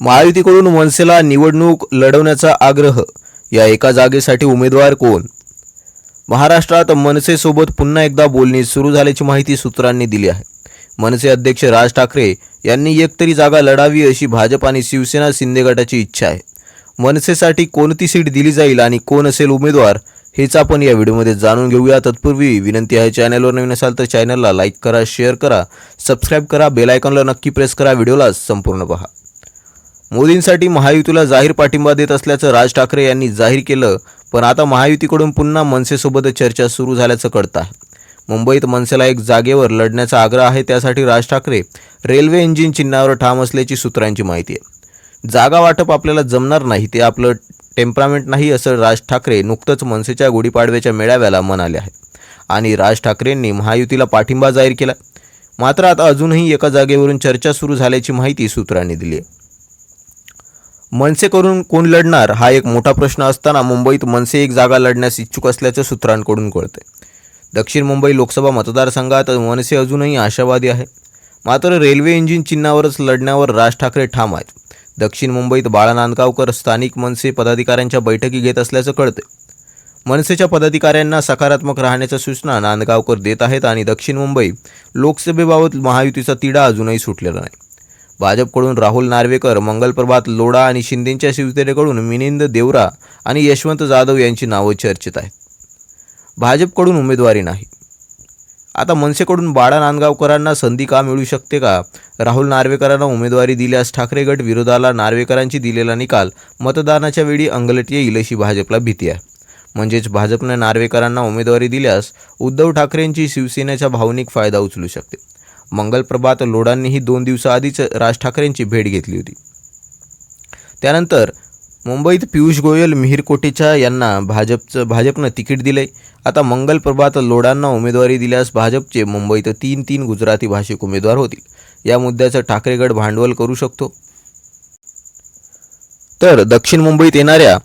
महायुतीकडून मनसेला निवडणूक लढवण्याचा आग्रह. या एका जागेसाठी उमेदवार कोण? महाराष्ट्रात मनसेसोबत पुन्हा एकदा बोलणी सुरू झाल्याची माहिती सूत्रांनी दिली आहे. मनसे अध्यक्ष राज ठाकरे यांनी एक तरी जागा लढावी अशी भाजप आणि शिवसेना शिंदे गटाची इच्छा आहे. मनसेसाठी कोणती सीट दिली जाईल आणि कोण असेल उमेदवार हेच आपण या व्हिडिओमध्ये जाणून घेऊया. तत्पूर्वी विनंती आहे चॅनलवर नवीन असाल तर चॅनलला लाईक करा शेअर करा सबस्क्राईब करा बेल आयकॉनला नक्की प्रेस करा. व्हिडिओला संपूर्ण पहा. मोदींसाठी महायुतीला जाहीर पाठिंबा देत असल्याचं राज ठाकरे यांनी जाहीर केलं पण आता महायुतीकडून पुन्हा मनसेसोबत चर्चा सुरू झाल्याचं कळतं आहे मुंबईत मनसेला एक जागेवर लढण्याचा आग्रह आहे त्यासाठी राज ठाकरे रेल्वे इंजिन चिन्हावर ठाम असल्याची सूत्रांची माहिती आहे. जागा वाटप आपल्याला जमणार नाही ते आपलं टेम्परामेंट नाही असं राज ठाकरे नुकतंच मनसेच्या गुढीपाडव्याच्या मेळाव्याला म्हणाले आहे आणि राज ठाकरेंनी महायुतीला पाठिंबा जाहीर केला मात्र आता अजूनही एका जागेवरून चर्चा सुरू झाल्याची माहिती सूत्रांनी दिली आहे. मनसे करून कोण लढणार हा एक मोठा प्रश्न असताना मुंबईत मनसे एक जागा लढण्यास इच्छुक असल्याचं सूत्रांकडून कळते दक्षिण मुंबई लोकसभा मतदारसंघात मनसे अजूनही आशावादी आहे मात्र रेल्वे इंजिन चिन्हावरच लढण्यावर राज ठाकरे ठाम आहेत. दक्षिण मुंबईत बाळा नांदगावकर स्थानिक मनसे पदाधिकाऱ्यांच्या बैठकी घेत असल्याचं कळते मनसेच्या पदाधिकाऱ्यांना सकारात्मक राहण्याच्या सूचना नांदगावकर देत आहेत आणि दक्षिण मुंबई लोकसभेबाबत महायुतीचा तिढा अजूनही सुटलेला नाही. भाजपकडून राहुल नार्वेकर मंगलप्रभात लोढा आणि शिंदेंच्या शिवसेनेकडून मिनिंद देवरा आणि यशवंत जाधव यांची नावं चर्चेत आहेत. भाजपकडून उमेदवारी नाही. आता मनसेकडून बाळा नांदगावकरांना संधी का मिळू शकते का? राहुल नार्वेकरांना उमेदवारी दिल्यास ठाकरे गट विरोधाला नार्वेकरांची दिलेला निकाल मतदानाच्या वेळी अंगलट येईल अशी भाजपला भीती आहे. म्हणजेच भाजपने नार्वेकरांना उमेदवारी दिल्यास उद्धव ठाकरेंची शिवसेनेचा भावनिक फायदा उचलू शकते. मंगलप्रभात लोडांनीही दोन दिवसाआधीच राज ठाकरेंची भेट घेतली होती. त्यानंतर मुंबईत पियुष गोयल मिहीर कोटेचा यांना भाजपचं भाजपनं तिकीट दिले आता मंगल प्रभात उमेदवारी दिल्यास भाजपचे मुंबईत तीन तीन गुजराती भाषिक उमेदवार होतील. या मुद्द्याचं ठाकरेगड भांडवल करू शकतो. तर दक्षिण मुंबईत येणाऱ्या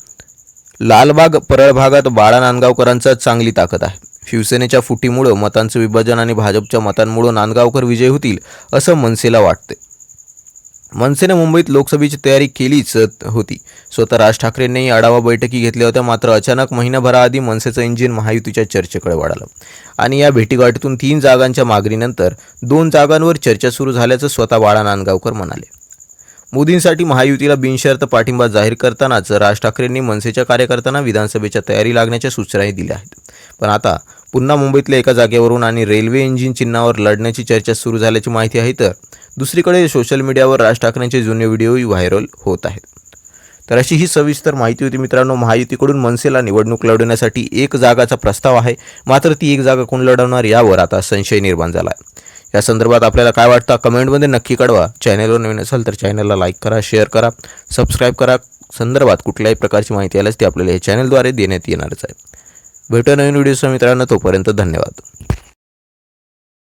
लालबाग परळ भागात बाळा नांदगावकरांचा चांगली ताकद आहे. शिवसेनेच्या फुटीमुळं मतांचं विभाजन आणि भाजपच्या मतांमुळं नांदगावकर विजय होतील असं मनसेला वाटते मनसेने मुंबईत लोकसभेची तयारी केलीच होती. स्वतः राज ठाकरेंनीही आढावा बैठकी घेतल्या होत्या मात्र अचानक महिनाभराआधी मनसेचं इंजिन महायुतीच्या चर्चेकडे वाढलं. आणि या भेटीगाठीतून तीन जागांच्या मागणीनंतर दोन जागांवर चर्चा सुरू झाल्याचं स्वतः बाळा नांदगावकर म्हणाले. मोदींसाठी महायुतीला बिनशर्त पाठिंबा जाहीर करतानाच राज ठाकरेंनी मनसेच्या कार्यकर्त्यांना विधानसभेच्या तयारी लागण्याच्या सूचनाही दिल्या आहेत. पण आता पुन्हा मुंबईतल्या एका जागेवरून आणि रेल्वे इंजिन चिन्हावर लढण्याची चर्चा सुरू झाल्याची माहिती आहे तर दुसरीकडे सोशल मीडियावर राज ठाकरेंचे जुने व्हिडिओही व्हायरल होत आहेत. तर अशी ही सविस्तर माहिती होती मित्रांनो. महायुतीकडून मनसेला निवडणूक लढवण्यासाठी एक जागाचा प्रस्ताव आहे. मात्र ती एक जागा कोण लढवणार यावर आता संशय निर्माण झाला आहे या संदर्भात आपल्याला काय वाटतं कमेंटमध्ये नक्की कळवा. चॅनलवर नवीन असाल तर चॅनलला लाईक करा शेअर करा सबस्क्राईब करा. संदर्भात कुठल्याही प्रकारची माहिती आल्यास ती आपल्याला या चॅनलद्वारे देण्यात येणारच आहे. भेटूया नवीन व्हिडिओसह मित्रांनो तोपर्यंत धन्यवाद.